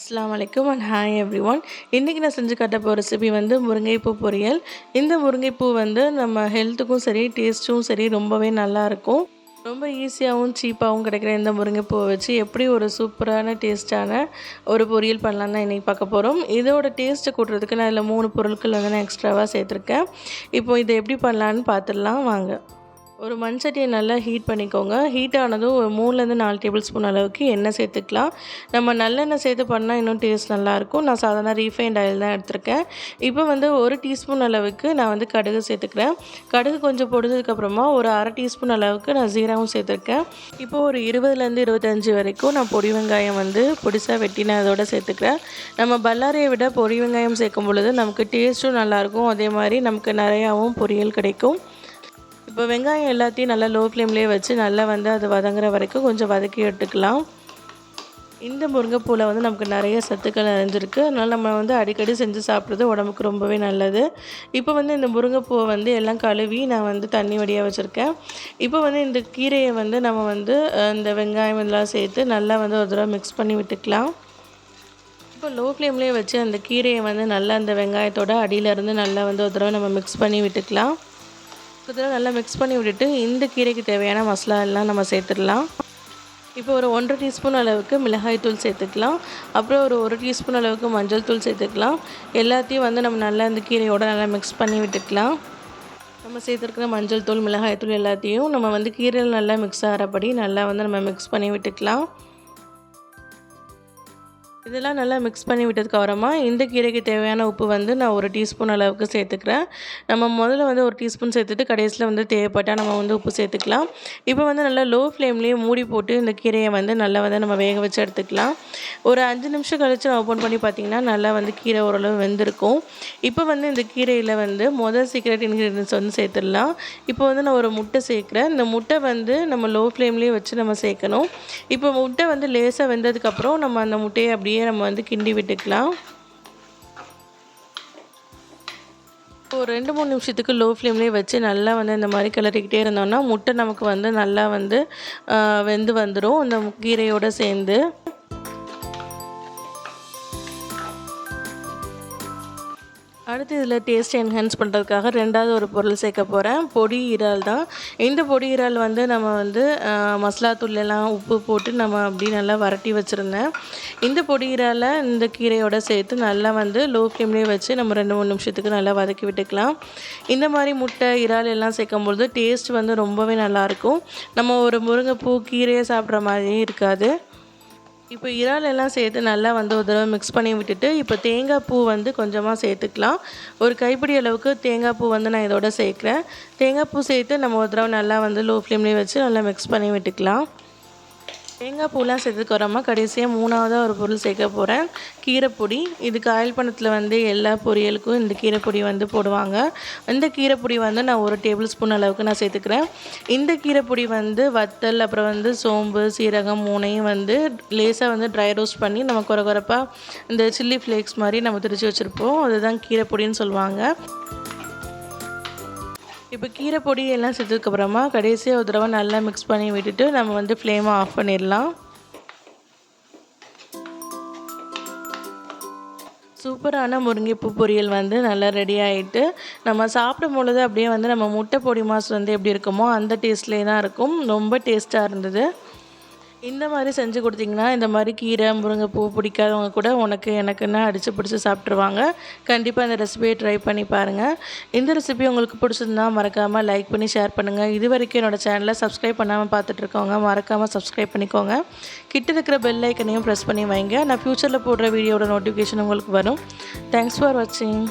அஸ்லாம் வலைக்கம் and hi every one இன்றைக்கி நான் செஞ்சு காட்ட போகிற ரெசிபி வந்து முருங்கைப்பூ பொரியல். இந்த முருங்கைப்பூ வந்து நம்ம ஹெல்த்துக்கும் சரி டேஸ்ட்டும் சரி ரொம்பவே நல்லாயிருக்கும் ரொம்ப ஈஸியாகவும் சீப்பாகவும் கிடைக்கிற இந்த முருங்கைப்பூவை வச்சு எப்படி ஒரு சூப்பரான டேஸ்ட்டான ஒரு பொரியல் பண்ணலான்னு தான் இன்றைக்கி பார்க்க போகிறோம் இதோட டேஸ்ட்டை கூட்டுறதுக்கு நான் இதில் மூணு பொருட்கள் வந்து நான் எக்ஸ்ட்ராவாக சேர்த்துருக்கேன். இப்போ இதை எப்படி பண்ணலான்னு பார்த்துடலாம். வாங்க. ஒரு மண் சட்டியை நல்லா ஹீட் பண்ணிக்கோங்க. ஹீட் ஆனதும் ஒரு மூணுலேருந்து நாலு டேபிள் ஸ்பூன் அளவுக்கு எண்ணெய் சேர்த்துக்கலாம். நம்ம நல்லெண்ணெய் சேர்த்து பண்ணால் இன்னும் டேஸ்ட் நல்லாயிருக்கும். நான் சாதாரண ரீஃபைண்ட் ஆயில் தான் எடுத்திருக்கேன். இப்போ வந்து ஒரு டீஸ்பூன் அளவுக்கு நான் வந்து கடுகு சேர்த்துக்கிறேன். கடுகு கொஞ்சம் பொடிஞ்சதுக்கப்புறமா ஒரு அரை டீஸ்பூன் அளவுக்கு நான் ஜீராவும் சேர்த்துருக்கேன். இப்போ ஒரு இருபதுலேருந்து இருபத்தஞ்சி வரைக்கும் நான் பொடி வெங்காயம் வந்து பொடிசாக வெட்டின அதோட சேர்த்துக்கிறேன். நம்ம பல்லாரியை விட பொடி வெங்காயம் சேர்க்கும் பொழுது நமக்கு டேஸ்ட்டும் நல்லாயிருக்கும். அதே மாதிரி நமக்கு நிறையாவும் பொரியல் கிடைக்கும். இப்போ வெங்காயம் எல்லாத்தையும் நல்லா லோ ஃப்ளேம்லேயே வச்சு நல்லா வந்து அது வதங்குற வரைக்கும் கொஞ்சம் வதக்கி எடுத்துக்கலாம். இந்த முருங்கைப்பூவில் வந்து நமக்கு நிறைய சத்துக்கள் நிறைஞ்சிருக்கு. அதனால் நம்ம வந்து அடிக்கடி செஞ்சு சாப்பிட்றது உடம்புக்கு ரொம்பவே நல்லது. இப்போ வந்து இந்த முருங்கைப்பூவை வந்து எல்லாம் கழுவி நான் வந்து தண்ணி வடியாக வச்சுருக்கேன். இப்போ வந்து இந்த கீரையை வந்து நம்ம வந்து இந்த வெங்காயம் இதெல்லாம் சேர்த்து நல்லா வந்து ஒரு தடவை மிக்ஸ் பண்ணி விட்டுக்கலாம். இப்போ லோ ஃப்ளேம்லேயே வச்சு அந்த கீரையை வந்து நல்லா அந்த வெங்காயத்தோட அடியிலேருந்து நல்லா வந்து ஒரு தடவை நம்ம மிக்ஸ் பண்ணி விட்டுக்கலாம். தடவை நல்லா மிக்ஸ் பண்ணி விட்டுட்டு இந்த கீரைக்கு தேவையான மசாலா எல்லாம் நம்ம சேர்த்துடலாம். இப்போ ஒரு ஒன்றரை டீஸ்பூன் அளவுக்கு மிளகாய் தூள் சேர்த்துக்கலாம். அப்புறம் ஒரு ஒரு டீஸ்பூன் அளவுக்கு மஞ்சள் தூள் சேர்த்துக்கலாம். எல்லாத்தையும் வந்து நம்ம நல்லா இந்த கீரையோடு நல்லா மிக்ஸ் பண்ணி விட்டுக்கலாம். நம்ம சேர்த்துருக்கிற மஞ்சள் தூள் மிளகாய் தூள் எல்லாத்தையும் நம்ம வந்து கீரையில் நல்லா மிக்ஸ் ஆகிறபடி நல்லா வந்து நம்ம மிக்ஸ் பண்ணி விட்டுக்கலாம். இதெல்லாம் நல்லா மிக்ஸ் பண்ணி விட்டதுக்கு அப்புறமா இந்த கீரைக்கு தேவையான உப்பு வந்து நான் ஒரு டீஸ்பூன் அளவுக்கு சேர்த்துக்கிறேன். நம்ம முதல்ல வந்து ஒரு டீஸ்பூன் சேர்த்துட்டு கடைசியில் வந்து தேவைப்பட்டால் நம்ம வந்து உப்பு சேர்த்துக்கலாம். இப்போ வந்து நல்லா லோ ஃப்ளேம்லேயே மூடி போட்டு இந்த கீரையை வந்து நல்லா வந்து நம்ம வேக வச்சு எடுத்துக்கலாம். ஒரு அஞ்சு நிமிஷம் கழித்து நான் ஓப்பன் பண்ணி பார்த்திங்கன்னா நல்லா வந்து கீரை ஓரளவு வெந்திருக்கும். இப்போ வந்து இந்த கீரையில் வந்து முதல் சீக்ரெட் இன்க்ரீடியன்ஸ் வந்து சேர்த்துடலாம். இப்போ வந்து நான் ஒரு முட்டை சேர்க்குறேன். இந்த முட்டை வந்து நம்ம லோ ஃப்ளேம்லேயே வச்சு நம்ம சேர்க்கணும். இப்போ முட்டை வந்து லேசாக வெந்ததுக்கப்புறம் நம்ம அந்த முட்டையை அப்படியே நம்ம வந்து கிண்டி விட்டுக்கலாம். ஒரு ரெண்டு மூணு நிமிஷத்துக்கு லோ ஃப்ளேம்லேயே வச்சு நல்லா வந்து இந்த மாதிரி கிளறிக்கிட்டே இருந்தோம்னா முட்டை நமக்கு வந்து நல்லா வந்து வெந்து வந்துடும் இந்த கீரையோடு சேர்ந்து. அடுத்து இதில் டேஸ்ட் என்ஹான்ஸ் பண்ணுறதுக்காக ரெண்டாவது ஒரு பொருள் சேர்க்க போகிறேன் பொடி இறால் தான். இந்த பொடி இறால் வந்து நம்ம வந்து மசாலா தூள்லாம் உப்பு போட்டு நம்ம அப்படி நல்லா வரட்டி வச்சுருந்தேன். இந்த பொடி இறாலை இந்த கீரையோடு சேர்த்து நல்லா வந்து லோ ஃப்ளேம்லேயே வச்சு நம்ம ரெண்டு மூணு நிமிஷத்துக்கு நல்லா வதக்கி விட்டுக்கலாம். இந்த மாதிரி முட்டை இறால் எல்லாம் சேர்க்கும்பொழுது டேஸ்ட் வந்து ரொம்பவே நல்லாயிருக்கும் நம்ம ஒரு முருங்கைப்பூ கீரையை சாப்பிட்ற மாதிரியே இருக்காது. இப்போ இறால் எல்லாம் சேர்த்து நல்லா வந்து ஒரு தடவை மிக்ஸ் பண்ணி விட்டுட்டு இப்போ தேங்காய் பூ வந்து கொஞ்சமாக சேர்த்துக்கலாம். ஒரு கைப்பிடி அளவுக்கு தேங்காய் பூ வந்து நான் இதோட சேர்க்குறேன். தேங்காய் பூ சேர்த்து நம்ம ஒரு தடவை நல்லா வந்து லோ ஃப்ளேம்லேயே வச்சு நல்லா மிக்ஸ் பண்ணி விட்டுக்கலாம். தேங்காய் பூலாம் சேர்த்துக்கு கடைசியாக மூணாவதாக ஒரு பொருள் சேர்க்க போகிறேன் கீரைப்பொடி. இது காயல் பணத்தில் வந்து எல்லா பொரியலுக்கும் இந்த கீரைப்பொடி வந்து போடுவாங்க. இந்த கீரைப்பொடி வந்து நான் ஒரு டேபிள் ஸ்பூன் அளவுக்கு நான் சேர்த்துக்கிறேன். இந்த கீரைப்பொடி வந்து வத்தல் அப்புறம் வந்து சோம்பு சீரகம் மூணையும் வந்து லேசாக வந்து ட்ரை ரோஸ்ட் பண்ணி நம்ம குறை குறைப்பாக இந்த சில்லி ஃப்ளேக்ஸ் மாதிரி நம்ம திரிச்சு வச்சுருப்போம். அதுதான் கீரைப்பொடின்னு சொல்லுவாங்க. இப்போ கீரை பொடி எல்லாம் சேர்த்ததுக்கப்புறமா கடைசியாக ஒரு தடவை நல்லா மிக்ஸ் பண்ணி விட்டுட்டு நம்ம வந்து ஃப்ளேமை ஆஃப் பண்ணிடலாம். சூப்பரான முருங்கைப்பூ பொரியல் வந்து நல்லா ரெடி ஆகிட்டு நம்ம சாப்பிடும் பொழுது அப்படியே வந்து நம்ம முட்டை பொடி மாசு வந்து எப்படி இருக்குமோ அந்த டேஸ்ட்லேயே தான் இருக்கும். ரொம்ப டேஸ்ட்டாக இருந்தது. இந்த மாதிரி செஞ்சு கொடுத்தீங்கன்னா இந்த மாதிரி கீரை முருங்கைப்பூ பிடிக்காதவங்க கூட உனக்கு எனக்குன்னா அடித்து பிடிச்சி சாப்பிட்ருவாங்க கண்டிப்பாக இந்த ரெசிபியை ட்ரை பண்ணி பாருங்கள் இந்த ரெசிபி உங்களுக்கு பிடிச்சிருந்தா மறக்காமல் லைக் பண்ணி ஷேர் பண்ணுங்கள் இது வரைக்கும் என்னோடய சேனலை சப்ஸ்கிரைப் பண்ணாமல் பார்த்துட்ருக்கவங்க மறக்காமல் சப்ஸ்கிரைப் பண்ணிக்கோங்க. கிட்ட இருக்கிற பெல் ஐக்கனையும் ப்ரெஸ் பண்ணி வைங்க. நான் ஃப்யூச்சரில் போடுற வீடியோட நோட்டிஃபிகேஷன் உங்களுக்கு வரும். தேங்க்ஸ் ஃபார் வாட்சிங்